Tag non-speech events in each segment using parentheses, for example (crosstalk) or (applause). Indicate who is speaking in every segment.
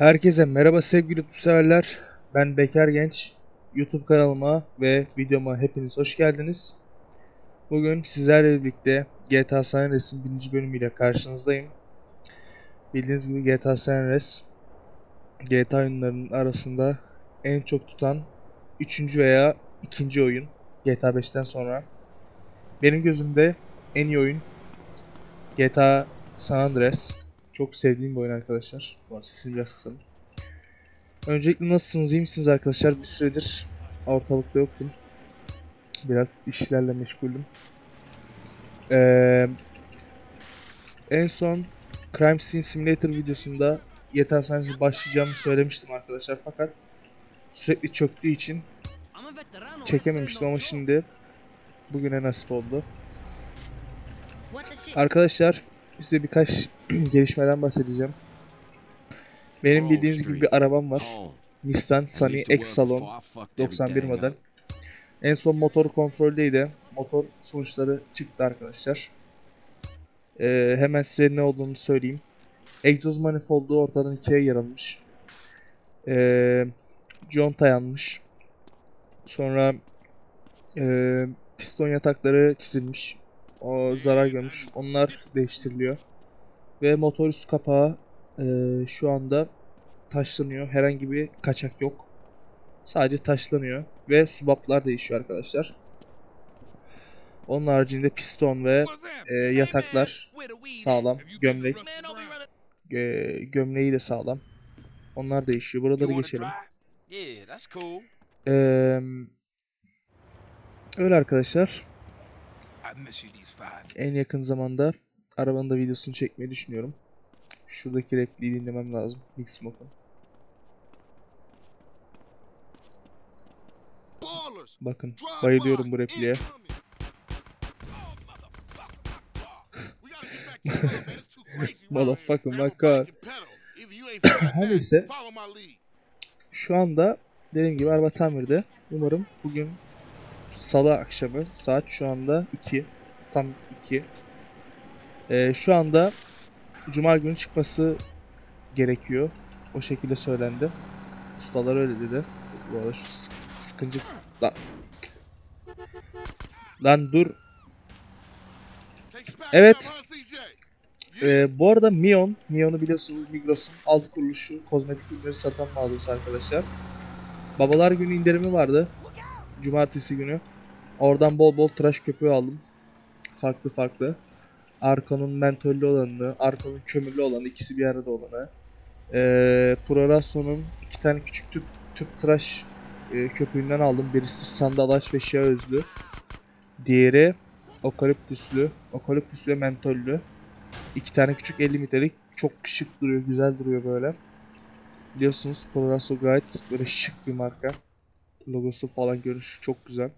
Speaker 1: Herkese merhaba sevgili severler. Ben Bekar Genç. YouTube kanalıma ve videoma hepiniz hoş geldiniz. Bugün sizlerle birlikte GTA San Andreas'ın birinci bölümüyle karşınızdayım. Bildiğiniz gibi GTA San Andreas GTA oyunlarının arasında en çok tutan 3. veya 2. oyun GTA 5'ten sonra. Benim gözümde en iyi oyun GTA San Andreas. Çok sevdiğim bir oyun arkadaşlar. Bu arada sesini biraz kısalım. Öncelikle nasılsınız? iyi misiniz arkadaşlar? Bir süredir ortalıkta yoktum. Biraz işlerle meşguldüm. Ee, en son Crime Scene Simulator videosunda GTA San başlayacağımı söylemiştim arkadaşlar. Fakat sürekli çöktüğü için çekememiştim ama şimdi bugüne nasip oldu. Arkadaşlar size birkaç (clears throat) gelişmeden bahsedeceğim. Benim bildiğiniz gibi bir arabam var. Nissan Sunny X Salon 91 model. En son motor kontroldeydi. Motor sonuçları çıktı arkadaşlar. Ee, hemen size ne olduğunu söyleyeyim. Egzoz manifoldu ortadan ikiye yarılmış. Ee, conta yanmış. Sonra ee, piston yatakları çizilmiş. O zarar görmüş. Onlar değiştiriliyor. Ve motor üst kapağı eee, şu anda taşlanıyor. Herhangi bir kaçak yok. Sadece taşlanıyor. Ve subaplar değişiyor arkadaşlar. Onun haricinde piston ve eee, yataklar sağlam. Gömlek. Eee, gömleği de sağlam. Onlar değişiyor. Buraları geçelim. Eee, öyle arkadaşlar.
Speaker 2: I miss you these five.
Speaker 1: En yakın zamanda arabanın da videosunu çekmeyi düşünüyorum. Şuradaki repliği dinlemem lazım. Big Smoke'un. Bakın bayılıyorum bu repliğe. (laughs) Motherfucker, my car. (coughs) Her neyse. Şu anda dediğim gibi araba tamirde. Umarım bugün salı akşamı saat şu anda 2. Tam 2. Ee, şu anda cuma günü çıkması gerekiyor. O şekilde söylendi. Ustalar öyle dedi. Bu arada şu sık- sıkıncı... Lan. Lan dur. Evet. Ee, bu arada Mion, Mion'u biliyorsunuz Migros'un alt kuruluşu kozmetik ürünleri satan mağazası arkadaşlar. Babalar günü indirimi vardı. Cumartesi günü. Oradan bol bol tıraş köpüğü aldım. Farklı farklı. Arkon'un mentollü olanını, Arkon'un kömürlü olanı, ikisi bir arada olanı. Ee, Prorasso'nun iki tane küçük tüp, tüp tıraş e, köpüğünden aldım. Birisi sandalaş ve şia özlü. Diğeri okaliptüslü, okaliptüslü ve mentollü. İki tane küçük 50 litrelik. Çok şık duruyor, güzel duruyor böyle. Biliyorsunuz Prorosso gayet böyle şık bir marka. Logosu falan görünüşü çok güzel.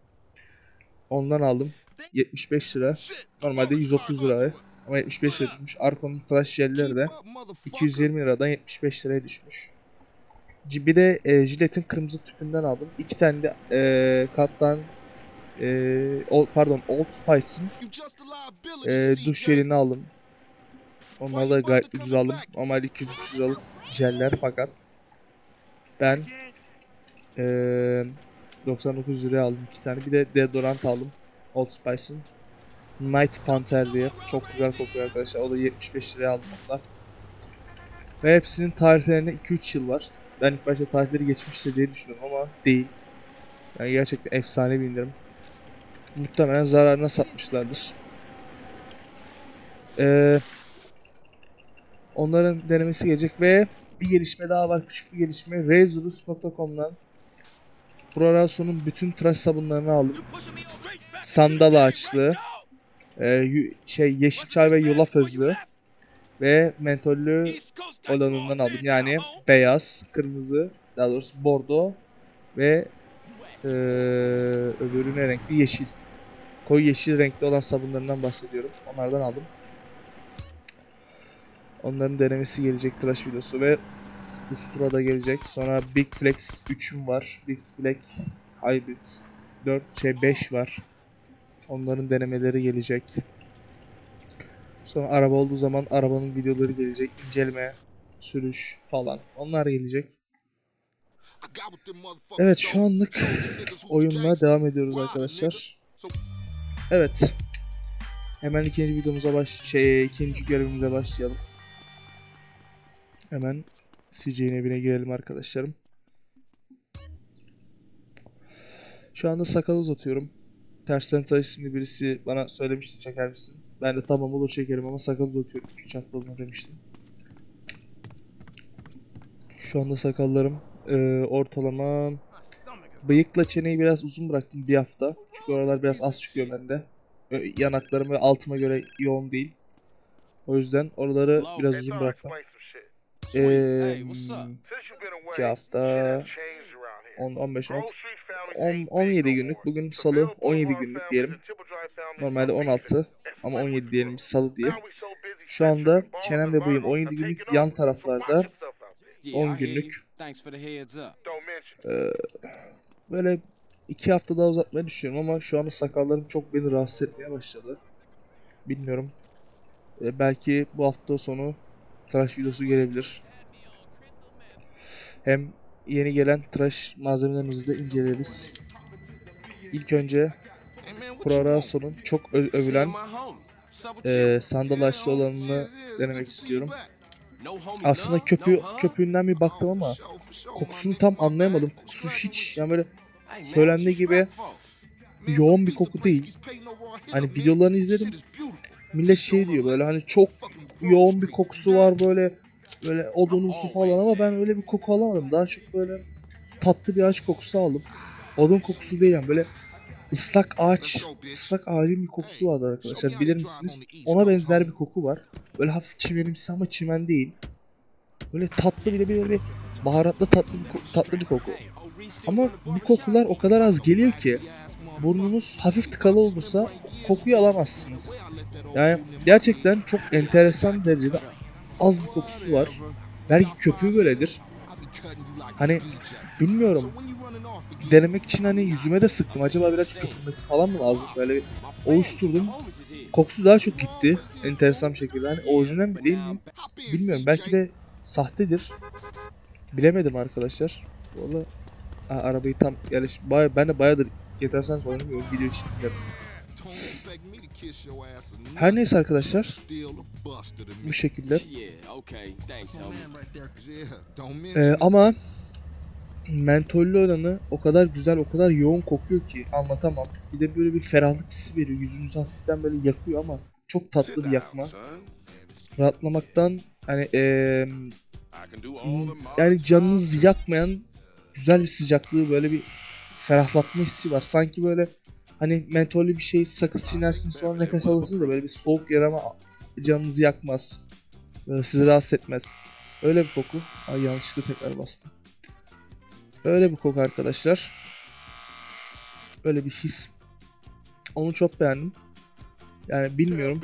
Speaker 1: Ondan aldım. 75 lira. Normalde 130 liraya. Ama 75 lira düşmüş. Arkon'un tıraş jelleri de 220 liradan 75 liraya düşmüş. Bir de e, Gillette'in kırmızı tüpünden aldım. İki tane de e, Kaptan e, Old, pardon Old Spice'ın e, duş jelini aldım. Onlar da gayet ucuz aldım. Normalde 200-300 liralık jeller fakat ben e, 99 liraya aldım iki tane. Bir de deodorant aldım. Old Spice'ın. Night Panther diye. Çok güzel kokuyor arkadaşlar. O da 75 liraya aldım onlar. Ve hepsinin tarihlerine 2-3 yıl var. Ben ilk başta tarihleri geçmişti diye düşündüm ama değil. Yani gerçekten efsane bir indirim. Muhtemelen zararına satmışlardır. Ee, onların denemesi gelecek ve bir gelişme daha var. Küçük bir gelişme. Razorus.com'dan Prorasso'nun bütün tıraş sabunlarını aldım. Sandal ağaçlı, e, şey yeşil çay ve yulaf özlü ve mentollü olanından aldım. Yani beyaz, kırmızı, daha doğrusu bordo ve e, öbürü ne renkli? Yeşil. Koyu yeşil renkli olan sabunlarından bahsediyorum. Onlardan aldım. Onların denemesi gelecek tıraş videosu ve Ustura da gelecek. Sonra Big Flex 3'üm var. Big Flex Hybrid 4 şey 5 var. Onların denemeleri gelecek. Sonra araba olduğu zaman arabanın videoları gelecek. inceleme sürüş falan. Onlar gelecek. Evet şu anlık (laughs) oyunla devam ediyoruz arkadaşlar. Evet. Hemen ikinci videomuza baş şey ikinci görevimize başlayalım. Hemen CJ'nin evine girelim arkadaşlarım. Şu anda sakal uzatıyorum. Tersten tıraş isimli birisi bana söylemişti çeker misin? Ben de tamam olur çekerim ama sakal uzatıyorum. 3 hafta bunu demiştim. Şu anda sakallarım e, ortalama bıyıkla çeneyi biraz uzun bıraktım bir hafta. Çünkü oralar biraz az çıkıyor bende. Yanaklarım ve altıma göre yoğun değil. O yüzden oraları biraz uzun bıraktım. Eee iki hafta 10 15 10 10 17 günlük bugün salı 17 günlük diyelim. Normalde 16 ama 17 diyelim salı diye. Şu anda çenem ve bıyığım 17 günlük yan taraflarda
Speaker 2: Yeah,
Speaker 1: 10
Speaker 2: I hear you.
Speaker 1: günlük. Eee, böyle 2 hafta daha uzatmayı düşünüyorum ama şu anda sakallarım çok beni rahatsız etmeye başladı. Bilmiyorum. Eee, belki bu hafta sonu tıraş videosu gelebilir. Hem yeni gelen tıraş malzemelerimizi de inceleriz. İlk önce Kurarason'un çok övülen
Speaker 2: you?
Speaker 1: sandal olanını denemek istiyorum. Aslında köpüğü, köpüğünden bir baktım ama kokusunu tam anlayamadım. Kokusu hiç yani böyle söylendiği gibi yoğun bir koku değil. Hani videolarını izledim. Millet şey diyor böyle hani çok yoğun bir kokusu var böyle böyle odunumsu falan ama ben öyle bir koku alamadım. Daha çok böyle tatlı bir ağaç kokusu aldım. Odun kokusu değil yani böyle ıslak ağaç, ıslak ağacın bir kokusu vardır arkadaşlar bilir misiniz? Ona benzer bir koku var. Böyle hafif çimenimsi ama çimen değil. Böyle tatlı bir de böyle bir baharatlı tatlı bir, tatlı bir koku. Ama bu kokular o kadar az geliyor ki burnunuz hafif tıkalı olursa kokuyu alamazsınız. Yani gerçekten çok enteresan derecede az bir kokusu var. Belki köpüğü böyledir. Hani bilmiyorum. Denemek için hani yüzüme de sıktım. Acaba biraz köpürmesi falan mı lazım? Böyle bir ovuşturdum. Kokusu daha çok gitti. Enteresan bir şekilde. Hani orijinal mi değil mi? Bilmiyorum. Belki de sahtedir. Bilemedim arkadaşlar. Valla arabayı tam yerleş... Baya, ben de bayağıdır GTA San oynamıyorum. Video için dinlerim. Her neyse arkadaşlar. Bu şekilde. Ee, ama mentollü olanı o kadar güzel, o kadar yoğun kokuyor ki anlatamam. Bir de böyle bir ferahlık hissi veriyor. Yüzünüzü hafiften böyle yakıyor ama çok tatlı bir yakma. Rahatlamaktan hani eee, yani canınızı yakmayan güzel bir sıcaklığı böyle bir ferahlatma hissi var. Sanki böyle hani mentollü bir şey sakız çiğnersiniz sonra nefes alırsınız da böyle bir soğuk yer ama canınızı yakmaz. Böyle sizi rahatsız etmez. Öyle bir koku. Ay yanlışlıkla tekrar bastım. Öyle bir koku arkadaşlar. Öyle bir his. Onu çok beğendim. Yani bilmiyorum.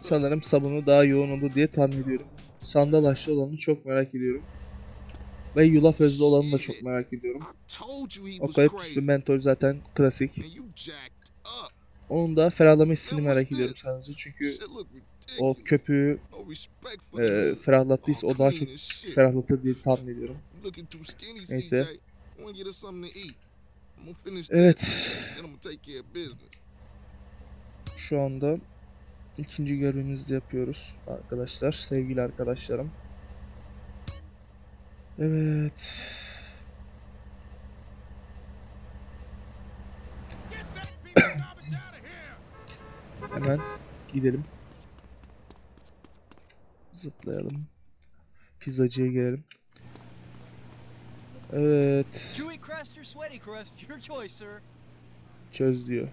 Speaker 1: Sanırım sabunu daha yoğun olur diye tahmin ediyorum. Sandal ağaçlı olanı çok merak ediyorum. Ve yulaf özlü olanı da çok merak ediyorum. O kayıp üstü mentol zaten klasik. Onun da ferahlama hissini merak ediyorum sadece çünkü o köpüğü e, ferahlattıysa o daha çok ferahlatır diye tahmin ediyorum. Neyse. Evet. Şu anda ikinci görevimizi de yapıyoruz arkadaşlar, sevgili arkadaşlarım. Evet. Hemen gidelim. Zıplayalım. Pizzacıya gelelim. Evet. Çöz diyor.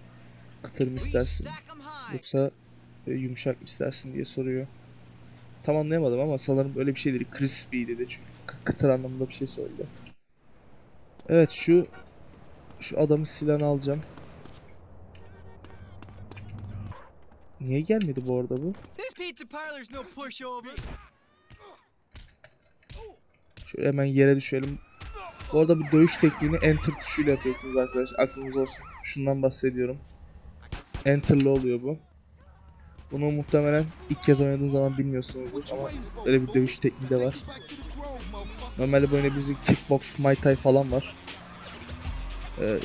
Speaker 1: Kıtır mı istersin? Yoksa e, yumuşak mı istersin diye soruyor. Tam anlayamadım ama sanırım öyle bir şeydir. Crispy dedi çünkü kıtır anlamında bir şey söyledi. Evet şu şu adamın silahını alacağım. Niye gelmedi bu arada bu? Şöyle hemen yere düşelim. Bu arada bu dövüş tekniğini enter tuşuyla yapıyorsunuz arkadaşlar. Aklınız olsun. Şundan bahsediyorum. Enter'lı oluyor bu. Bunu muhtemelen ilk kez oynadığın zaman bilmiyorsunuzdur ama böyle bir dövüş tekniği de var. Normalde bu oyunda bizim kickbox, muay thai falan var. Ee,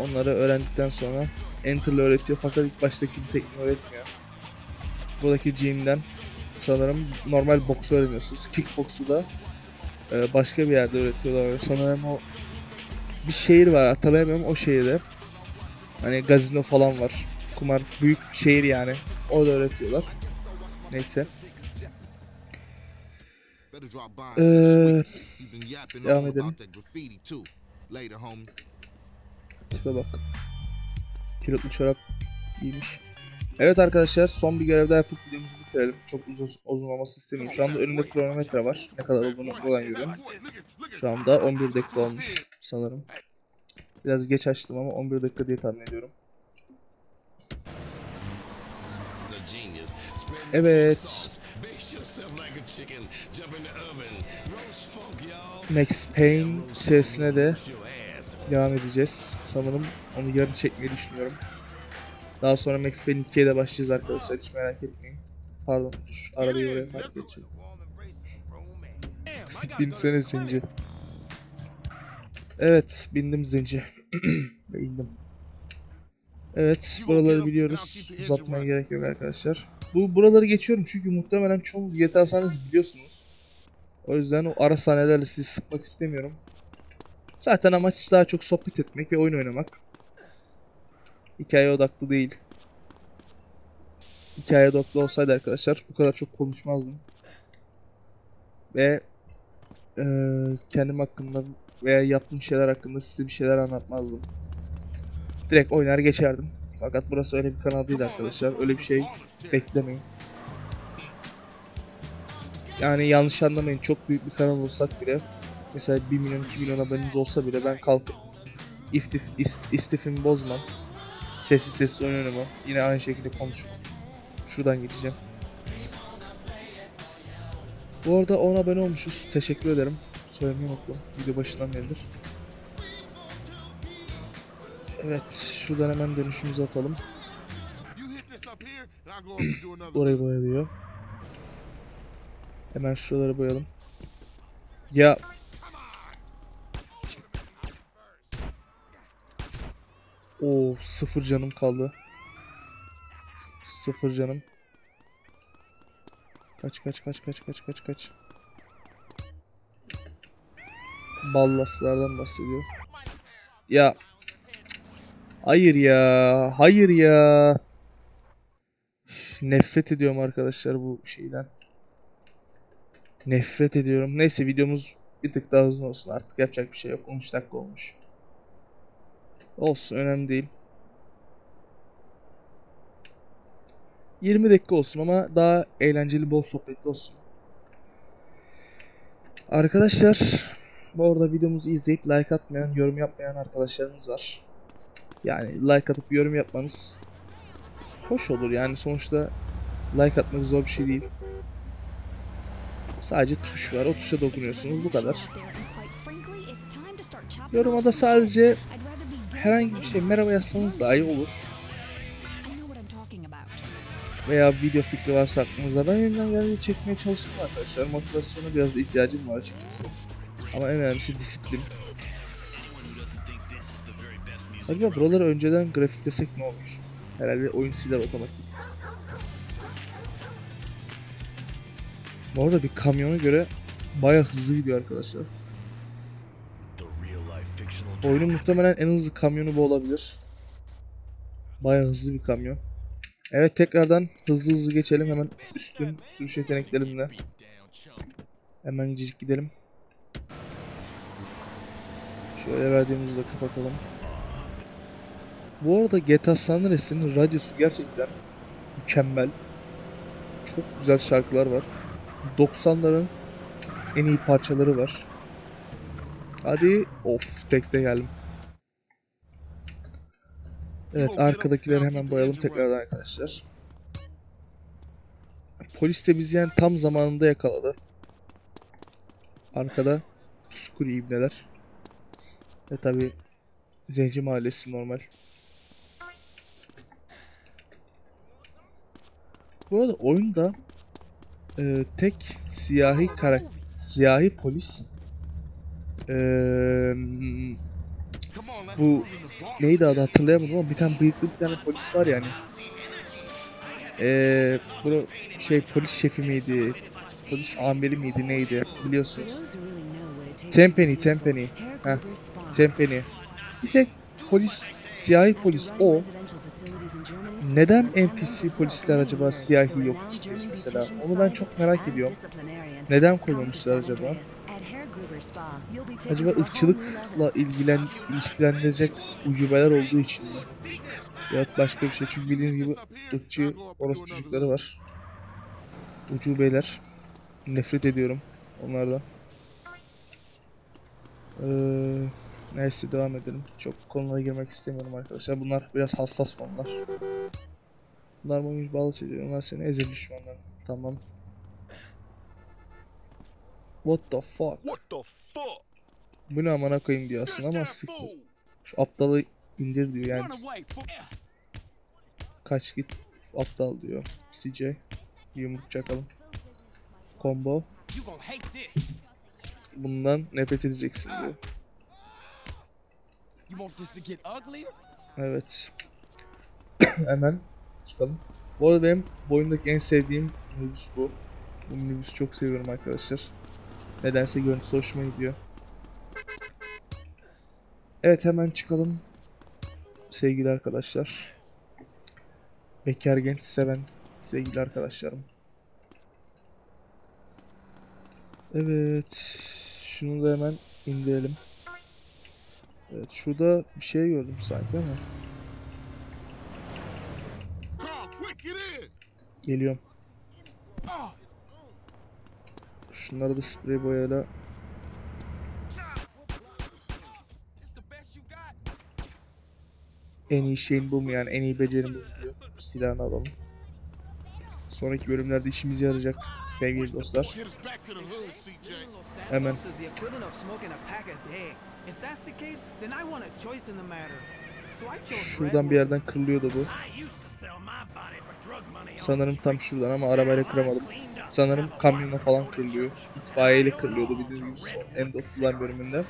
Speaker 1: onları öğrendikten sonra Enter'la öğretiyor fakat ilk baştaki bir tekniği öğretmiyor. Buradaki gym'den sanırım normal boksu öğreniyorsunuz. Kickboksu da e, başka bir yerde öğretiyorlar. Sanırım o bir şehir var hatırlayamıyorum o şehirde. Hani gazino falan var. Kumar büyük şehir yani. Orada öğretiyorlar. Neyse. Ee, devam edelim. Tipe bak. Kilotlu çorap giymiş. Evet arkadaşlar son bir görev daha yapıp videomuzu bitirelim. Çok uzun, uzun olması istemiyorum. Şu anda önümde kronometre var. Ne kadar olduğunu buradan görüyorum. Şu anda 11 dakika olmuş sanırım. Biraz geç açtım ama 11 dakika diye tahmin ediyorum. Evet. Max Payne serisine de devam edeceğiz. Sanırım onu yarın çekmeyi düşünüyorum. Daha sonra Max Payne 2'ye de başlayacağız arkadaşlar. Hiç merak etmeyin. Pardon dur. Arabayı oraya park edeceğim. Binsene zinci. Evet bindim zinci. (clears throat) Ve indim. Evet buraları biliyoruz. Uzatmaya gerek yok arkadaşlar. Bu buraları geçiyorum çünkü muhtemelen çoğunuz GTA San'ı biliyorsunuz. O yüzden o ara sahnelerle sizi sıkmak istemiyorum. Zaten amaç daha çok sohbet etmek ve oyun oynamak. Hikaye odaklı değil. Hikaye odaklı olsaydı arkadaşlar bu kadar çok konuşmazdım. Ve eee kendim hakkında veya yaptığım şeyler hakkında size bir şeyler anlatmazdım. Direkt oynar geçerdim. Fakat burası öyle bir kanal değil arkadaşlar. Öyle bir şey beklemeyin. Yani yanlış anlamayın çok büyük bir kanal olsak bile mesela 1 milyon 2 milyon aboneniz olsa bile ben kalkıp istif, ist, istifimi bozmam. Sessiz sessiz oyun oynamam. Yine aynı şekilde konuşmam. Şuradan gideceğim. Bu arada 10 abone olmuşuz. Teşekkür ederim. Söylemeyi unuttum. Video başından beridir. Evet. Şuradan hemen dönüşümüzü atalım. (clears throat) Orayı boyalıyor. Hemen şuraları boyayalım. Ya Oo sıfır canım kaldı. Sıfır canım. Kaç kaç kaç kaç kaç kaç kaç. Ballaslardan bahsediyor. Ya. Hayır ya. Hayır ya. Nefret ediyorum arkadaşlar bu şeyden. Nefret ediyorum. Neyse videomuz bir tık daha uzun olsun artık yapacak bir şey yok. 13 dakika olmuş. Olsun önemli değil. 20 dakika olsun ama daha eğlenceli bol sohbetli olsun. Arkadaşlar bu arada videomuzu izleyip like atmayan, yorum yapmayan arkadaşlarımız var. Yani like atıp yorum yapmanız hoş olur yani sonuçta like atmak zor bir şey değil. Sadece tuş var. O tuşa dokunuyorsunuz. Bu kadar. Yoruma da sadece herhangi bir şey merhaba yazsanız daha iyi olur. Veya video fikri varsa aklınızda ben elimden geldiği çekmeye çalıştım arkadaşlar. Motivasyona biraz da ihtiyacım var açıkçası. Ama en önemlisi disiplin. Acaba buraları önceden grafiklesek ne olur? Herhalde oyun siler otomatik. Bu arada bir kamyona göre baya hızlı gidiyor arkadaşlar. Oyunun muhtemelen en hızlı kamyonu bu olabilir. Baya hızlı bir kamyon. Evet tekrardan hızlı hızlı geçelim hemen üstün sürüş yeteneklerimle. Hemen gidelim. Şöyle verdiğimizi de kapatalım. Bu arada GTA San Andreas'in radyosu gerçekten mükemmel. Çok güzel şarkılar var. 90'ların en iyi parçaları var. Hadi of tekte geldim. Evet arkadakileri hemen boyayalım tekrardan arkadaşlar. Polis de bizi yani tam zamanında yakaladı. Arkada puskuri ibneler. Ve tabi Zenci Mahallesi normal. Bu arada oyunda e, tek siyahi karak siyahi polis e, bu neydi adı hatırlayamadım ama bir tane bıyıklı bir tane polis var yani. E, bunu şey polis şefi miydi? Polis amiri miydi neydi biliyorsunuz. Tempany, Tempany. Heh, Tempany. Bir tek polis, siyahi polis o. Neden NPC polisler acaba siyahi yok çıkmış mesela? Onu ben çok merak ediyorum. Neden koymamışlar acaba? Acaba ırkçılıkla ilgilen ilişkilendirecek ucubeler olduğu için mi? Ya başka bir şey. Çünkü bildiğiniz gibi ırkçı orospu çocukları var. Ucubeler. Nefret ediyorum onlardan. Ee, neyse devam edelim. Çok konulara girmek istemiyorum arkadaşlar. Bunlar biraz hassas konular. Bunlar mıymış bağlı çekiyor. Onlar seni ezer düşmanlar. Tamam. What the fuck?
Speaker 3: What the fuck?
Speaker 1: Bu ne amına koyayım diyor aslında ama siktir. Şu aptalı indir diyor yani. Kaç git aptal diyor. CJ. Yumruk çakalım. Combo. Bundan nefret edeceksin diyor.
Speaker 2: You want this to get uglier?
Speaker 1: Evet. (coughs) Hemen çıkalım. Bu arada benim bu oyundaki en sevdiğim minibüs bu. Bu minibüsü çok seviyorum arkadaşlar. Nedense görüntüsü hoşuma gidiyor. Evet hemen çıkalım. Sevgili arkadaşlar. Bekar genç seven sevgili arkadaşlarım. Evet. Şunu da hemen indirelim. Evet şurada bir şey gördüm sanki ama. Geliyorum. Şunları da sprey boyayla en iyi şeyin bu mu yani en iyi becerim bu diyor. Silahını alalım. Sonraki bölümlerde işimize yarayacak sevgili dostlar. Hemen.
Speaker 4: Santos is the equivalent of smoking a pack a day. If that's the case, then I want a choice in the matter. So I chose
Speaker 1: Şuradan bir yerden kırılıyordu bu.
Speaker 4: I used to sell my body for drug money.
Speaker 1: Sanırım tam şuradan ama arabayla kıramadım. Sanırım kamyonla falan kırılıyor. İtfaiyeyle kırılıyordu bildiğiniz gibi son End of Line bölümünde.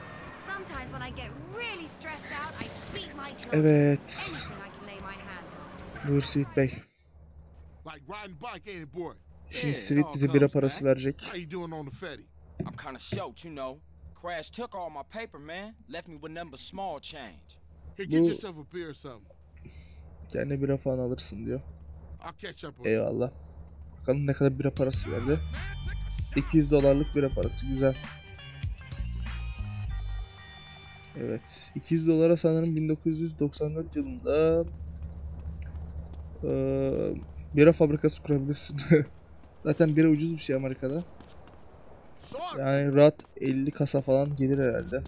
Speaker 1: Evet. Buyur Sweet Bey. Şimdi Sweet bize bira parası verecek.
Speaker 2: Crash took all my paper, man. Left me with nothing but small change.
Speaker 3: Here, get
Speaker 1: Bu-
Speaker 3: yourself a beer or something.
Speaker 1: Kendine bira falan alırsın diyor.
Speaker 3: I'll catch up on you.
Speaker 1: Eyvallah. Bakalım ne kadar bira parası verdi. 200 dolarlık bira parası güzel. Evet. 200 dolara sanırım 1994 yılında eee bira fabrikası kurabilirsin. (laughs) Zaten bira ucuz bir şey Amerika'da. Yani rahat 50 kasa falan gelir herhalde.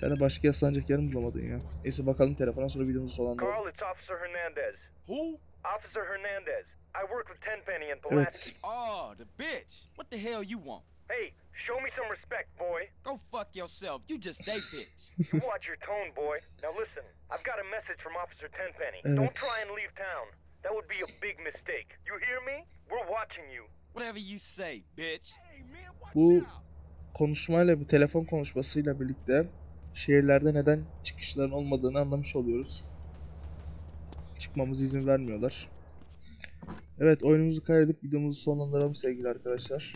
Speaker 1: Sen de başka yaslanacak yer mi bulamadın ya? Neyse bakalım telefona sonra videomuzu sonlandıralım.
Speaker 5: Carl, it's Officer Hernandez.
Speaker 2: Who?
Speaker 5: Officer Hernandez. I work with Tenpenny and
Speaker 1: Evet.
Speaker 5: Pulaski.
Speaker 2: Oh, the bitch. What the hell you want?
Speaker 5: Hey, show me some respect, boy.
Speaker 2: Go fuck yourself. You just they (laughs) bitch.
Speaker 5: You watch your tone, boy. Now listen, I've got a message from Officer Tenpenny. Don't
Speaker 1: Evet.
Speaker 5: try and leave town. That would be a big mistake. You hear me? We're watching you.
Speaker 1: Bu konuşmayla bu telefon konuşmasıyla birlikte şehirlerde neden çıkışların olmadığını anlamış oluyoruz. Çıkmamıza izin vermiyorlar. Evet oyunumuzu kaydedip videomuzu sonlandıralım sevgili arkadaşlar.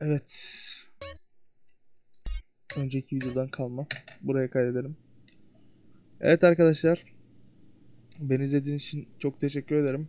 Speaker 1: Evet. Önceki videodan kalma. Buraya kaydedelim. Evet arkadaşlar. Beni izlediğiniz için çok teşekkür ederim.